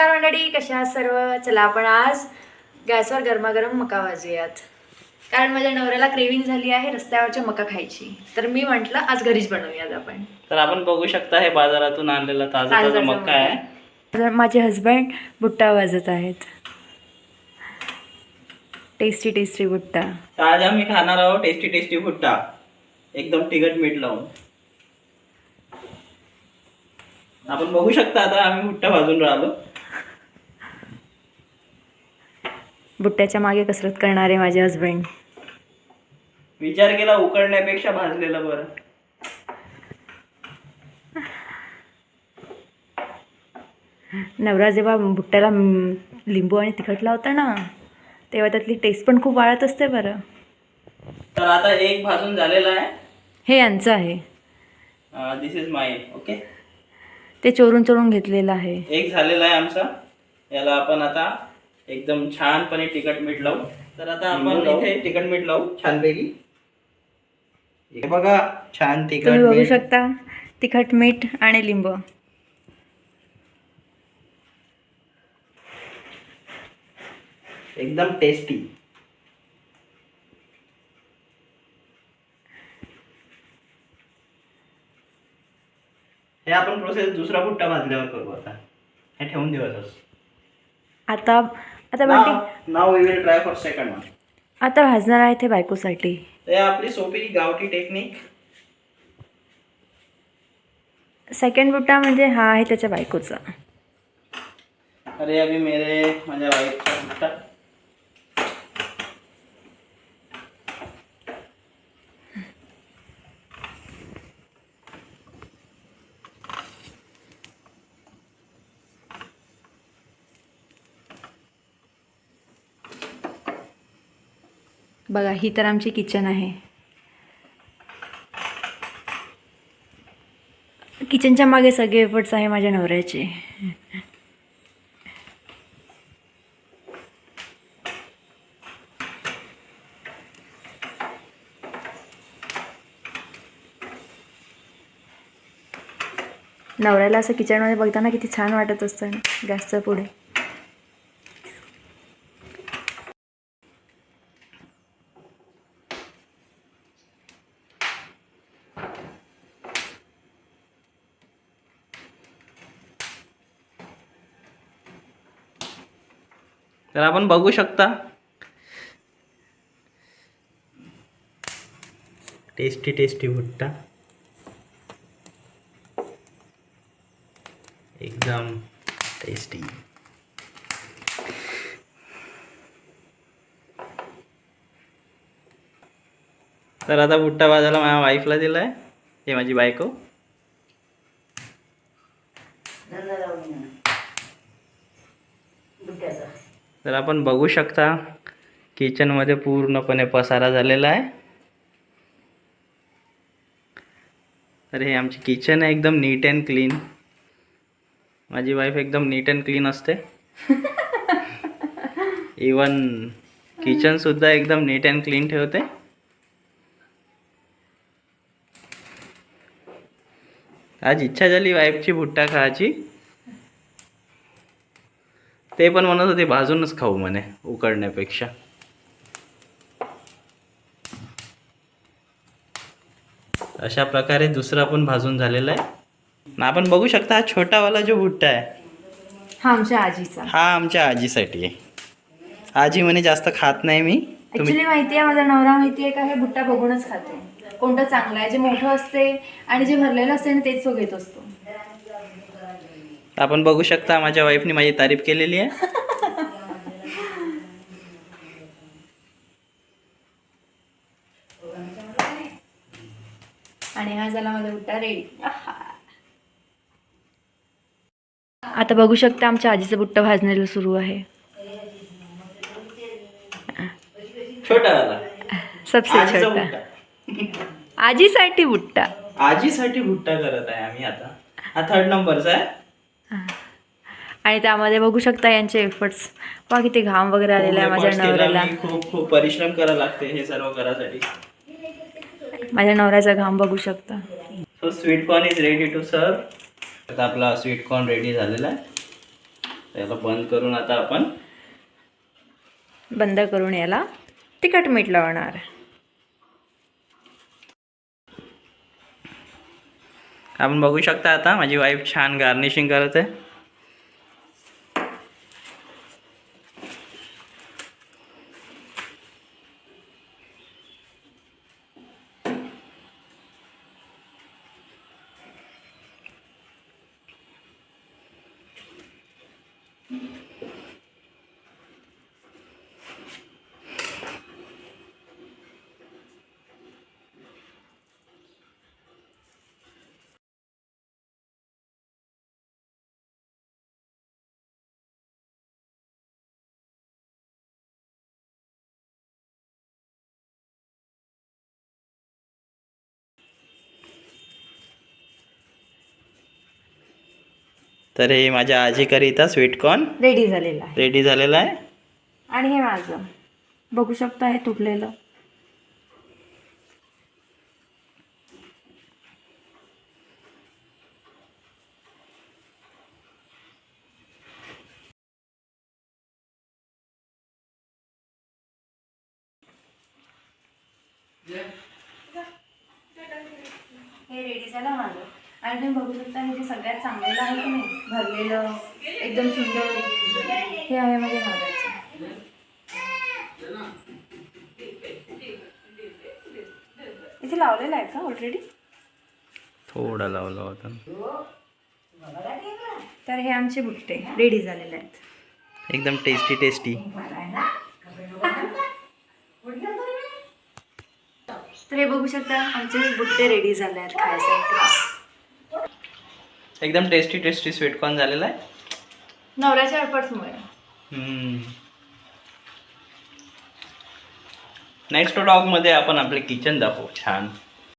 नमस्कार मंडळी कशा सर्व? चला आपण आज गॅसवर गरमागरम मका भाजूयात. कारण माझ्या नवऱ्याला क्रेविंग झाली आहे रस्त्यावरच्या मका खायची. तर मी म्हंटल आज घरीच बनवूयात आपण. तर आपण बघू शकता हे बाजारातून आणलेला ताजा ताजा मक्का आहे. तर माझे हस्बंड बुट्टा भाजत आहेत. टेस्टी टेस्टी बुट्टा. आज आम्ही खाणार आहोत टेस्टी टेस्टी भुट्टा एकदम तिखट मीठ लावून. आपण बघू शकता आता आम्ही भुट्टा भाजून राहिलो. बुट्ट्याच्या मागे कसरत करणारे माझे हस्बंड विचार केला उकडण्यापेक्षा भाजलेलं बरं. नवरा जेव्हा बुट्ट्याला लिंबू आणि तिखट लावता ना तेव्हा त्यातली टेस्ट पण खूप वाढत असते बरं. तर आता एक भाजून झालेला आहे. हे यांचं आहे. दिस इज माय ओके ते चोरून चोरून घेतलेलं आहे. एक झालेला आहे आमचा. याला आपण आता एकदम छानपणे तिखट मीठ लावू. तर आता आपण इथे तिखट मीठ लावू. छानपैकी हे बघा छान तिखट तुम्ही बघू मीठ. शकता तिखट मीठ आणि लिंबू. एकदम टेस्टी हे आपण प्रोसेस दुसरा भुट्टा भाजल्यावर करू आता. हे ठेवून देऊ असंच. आता आता बंटी. नाव we will try for second one आता भाजणार आहे ते बायकोसाठी. हे आपली सोपी गावठी टेक्निक सेकंड बुट्टा म्हणजे हा आहे त्याच्या बायकोचा. अरे अभी मेरे माझ्या वाईफचा भुट्टा बघा ही तर आमची किचन आहे. किचनच्या मागे सगळे एफर्ट्स आहे माझ्या नवऱ्याचे. नवऱ्याला असं किचनमध्ये बघताना किती छान वाटत असतं गॅसच्या पुढे. तर आपण बघू शकता. टेस्टी टेस्टी भुट्टा. एकदम टेस्टी तर आता भुट्टा भाजायला माझ्या वाईफला दिलाय. हे माझी बायको. तर आपण बघू शकता किचनमध्ये पूर्णपणे पसारा झालेला आहे. तर हे आमची किचन आहे एकदम नीट अँड क्लीन माझी वाईफ एकदम नीट अँड क्लीन असते. इवन किचनसुद्धा एकदम नीट अँड क्लीन ठेवते. आज इच्छा झाली वाईफची भुट्टा खायची. ते पण म्हणत होते भाजूनच खाऊ म्हणे उकडण्यापेक्षा. अशा प्रकारे दुसरा पण भाजून झालेला आहे. ना आपण बघू शकता हा छोटावाला जो भुट्टा आहे हा आमच्या आजीचा. हा आमच्या आजीसाठी आहे. आजी म्हणे जास्त खात नाही मी. तुम्ही ऍक्च्युली माहिती आहे माझा नवरा माहिती आहे का हे बुट्टा बघूनच खातो. कोणतं चांगलं आहे जे मोठं असते आणि जे भरलेलं असते ना तेच तो घेत असतो. आपण बघू शकता माझ्या वाईफने माझी तारीफ केलेली आहे. आणि हा झाला माझा बुट्टा रेडी. आता बघू शकता आमच्या आजीचं बुट्टा भाजण्याला सुरू आहे. सबसे छोटा. आजीसाठी बुट्टा. आजीसाठी भुट्टा करत आहे आम्ही आता. हा थर्ड नंबरचा आहे. आणि त्यामध्ये बघू शकता यांचे एफर्ट्स पहा किती घाम वगैरे आलेला आहे माझ्या नवऱ्याला. खूप खूप परिश्रम करायला लागते हे सर्व करायसाठी माझ्या नवऱ्याचा घाम बघू शकता. So sweet corn is ready to सर्व आता आपला स्वीट कॉर्न रेडी झालेला आहे. त्याला बंद करून आता आपण बंद करून याला तिखट मीठ लावणार. आपण बघू शकता आता माझी वाईफ छान गार्निशिंग करत आहे. तर हे माझ्या आजीकरिता स्वीटकॉर्न रेडी झालेला आहे. रेडी झालेला आहे. आणि हे माझं. बघू शकता हे तुटलेलं. हे रेडी झालं माझं. आणि तुम्ही बघू शकता हे जे सगळ्यात चांगलेलं आहे की नाही भरलेलं एकदम सुंदर हे आहे माझ्या नवऱ्याचं इथे लावलेलं आहे का ऑलरेडी थोडा लावला होता. तर हे आमचे बुट्टे रेडी झालेले आहेत. एकदम टेस्टी टेस्टी तर हे बघू शकता आमचे बुट्टे रेडी झाले आहेत खायसाठी. एकदम टेस्टी टेस्टी स्वीटकॉर्न झालेला आहे. नवऱ्याच्या एफर्ट्समुळे नेक्स्टमध्ये आपण आपले किचन दाखवू. छान.